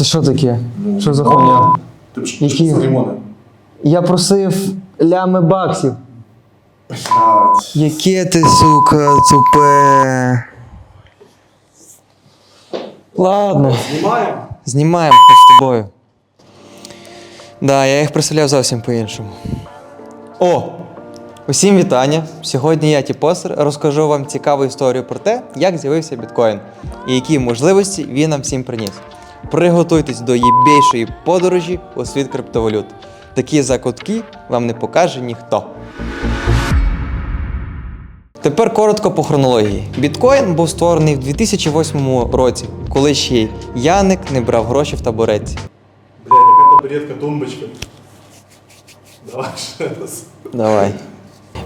Це що таке? Що за хуйня? Ти ж Які? лимони? Я просив лями баксів. Блядь. Яке ти, сука, тупе. Ладно. Знімаємо? Знімаємо з тобою. Да, я їх представляв зовсім по-іншому. О! Усім вітання! Сьогодні я, Тіпосер, розкажу вам цікаву історію про те, як з'явився біткоін і які можливості він нам всім приніс. Приготуйтесь до єбейшої подорожі у світ криптовалют. Такі закутки вам не покаже ніхто. Тепер коротко по хронології. Біткоін був створений в 2008 році, коли ще й Яник не брав гроші в табуретці. Блядь, яка табуретка, тумбочка. Давай ще раз. Давай.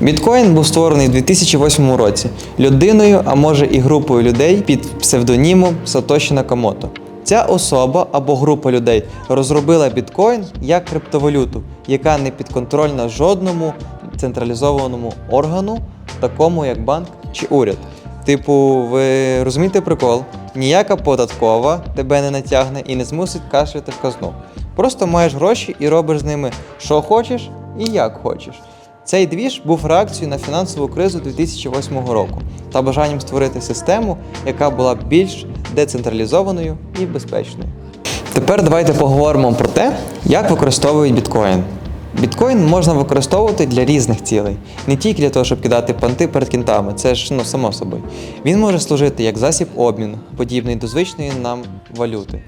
Біткоін був створений у 2008 році людиною, а може і групою людей під псевдонімом Сатоші Накамото. Ця особа або група людей розробила біткоін як криптовалюту, яка не підконтрольна жодному централізованому органу, такому як банк чи уряд. Типу, ви розумієте прикол? Ніяка податкова тебе не натягне і не змусить кашляти в казну. Просто маєш гроші і робиш з ними що хочеш і як хочеш. Цей двіж був реакцією на фінансову кризу 2008 року та бажанням створити систему, яка була більш децентралізованою і безпечною. Тепер давайте поговоримо про те, як використовують біткоін. Біткоін можна використовувати для різних цілей, не тільки для того, щоб кидати панти перед кінтами, це ж ну само собою. Він може служити як засіб обміну, подібний до звичної нам валюти,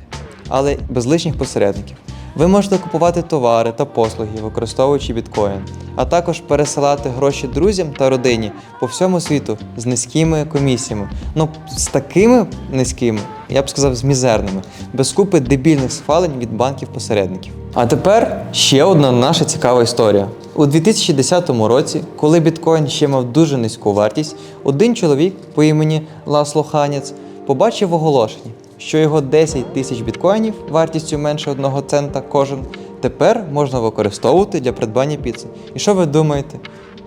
але без лишніх посередників. Ви можете купувати товари та послуги, використовуючи біткоін, а також пересилати гроші друзям та родині по всьому світу з низькими комісіями. Ну, з такими низькими, я б сказав, з мізерними, без купи дебільних схвалень від банків-посередників. А тепер ще одна наша цікава історія. У 2010 році, коли біткоін ще мав дуже низьку вартість, один чоловік по імені Ласло Ханець побачив оголошення, що його 10 тисяч біткоїнів вартістю менше 1 цента кожен тепер можна використовувати для придбання піци. І що ви думаєте?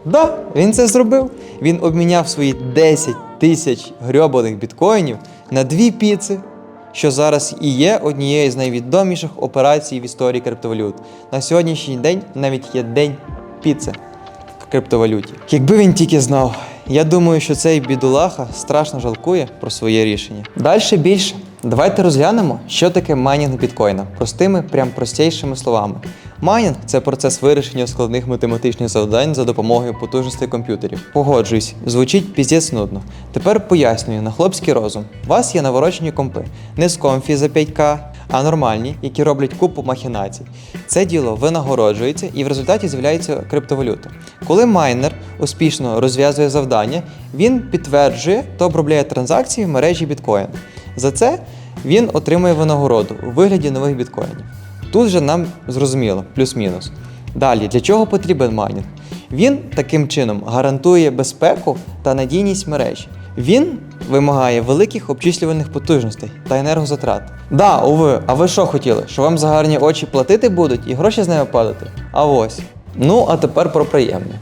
Да, він це зробив. Він обміняв свої 10 тисяч грьобаних біткоїнів на дві піци, що зараз і є однією з найвідоміших операцій в історії криптовалют. На сьогоднішній день навіть є день піци в криптовалюті. Якби він тільки знав, я думаю, що цей бідолаха страшно жалкує про своє рішення. Далі більше. Давайте розглянемо, що таке майнінг біткоїна простими, прям простішими словами. Майнінг це процес вирішення складних математичних завдань за допомогою потужностей комп'ютерів. Погоджуюсь, звучить піздець нудно. Тепер пояснюю на хлопський розум. У вас є наворочені компи, не з комфі за 5К, а нормальні, які роблять купу махінацій. Це діло винагороджується і в результаті з'являється криптовалюта. Коли майнер успішно розв'язує завдання, він підтверджує та обробляє транзакції в мережі біткоін. За це він отримує винагороду у вигляді нових біткоїнів. Тут же нам зрозуміло, плюс-мінус. Далі, для чого потрібен майнінг? Він таким чином гарантує безпеку та надійність мережі. Він вимагає великих обчислювальних потужностей та енергозатрат. Да, уви, а ви що хотіли? Що вам за гарні очі платити будуть і гроші з ними падати? А ось. Ну, а тепер про приємне.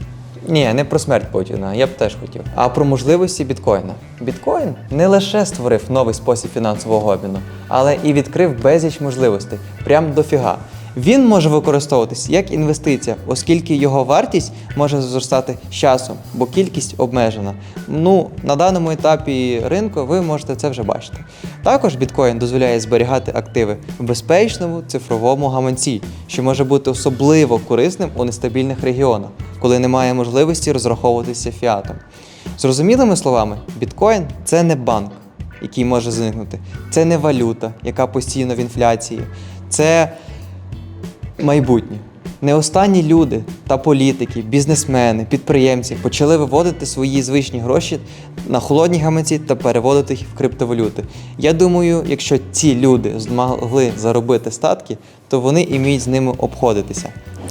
Ні, не про смерть Путіна, я б теж хотів. А про можливості біткоїна. Біткоін не лише створив новий спосіб фінансового обміну, але і відкрив безліч можливостей, прям дофіга. Він може використовуватись як інвестиція, оскільки його вартість може зростати з часом, бо кількість обмежена. Ну, на даному етапі ринку ви можете це вже бачити. Також біткоін дозволяє зберігати активи в безпечному цифровому гаманці, що може бути особливо корисним у нестабільних регіонах, коли немає можливості розраховуватися фіатом. Зрозумілими словами, біткоін це не банк, який може зникнути, це не валюта, яка постійно в інфляції, це майбутнє. Не останні люди та політики, бізнесмени, підприємці почали виводити свої звичні гроші на холодні гаманці та переводити їх в криптовалюти. Я думаю, якщо ці люди змогли заробити статки, то вони і вміють з ними обходитися.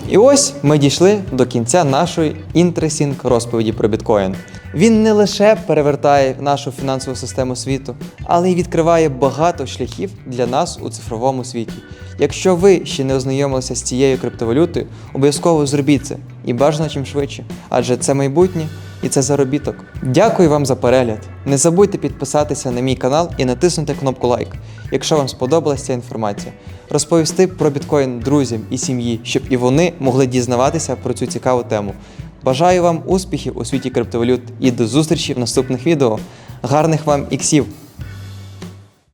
І ось ми дійшли до кінця нашої інтресінг розповіді про біткоін. Він не лише перевертає нашу фінансову систему світу, але й відкриває багато шляхів для нас у цифровому світі. Якщо ви ще не ознайомилися з цією криптовалютою, обов'язково зробіть це і бажано чим швидше, адже це майбутнє і це заробіток. Дякую вам за перегляд. Не забудьте підписатися на мій канал і натиснути кнопку лайк, якщо вам сподобалася ця інформація. Розповісти про біткоін друзям і сім'ї, щоб і вони могли дізнаватися про цю цікаву тему. Бажаю вам успіхів у світі криптовалют і до зустрічі в наступних відео. Гарних вам іксів!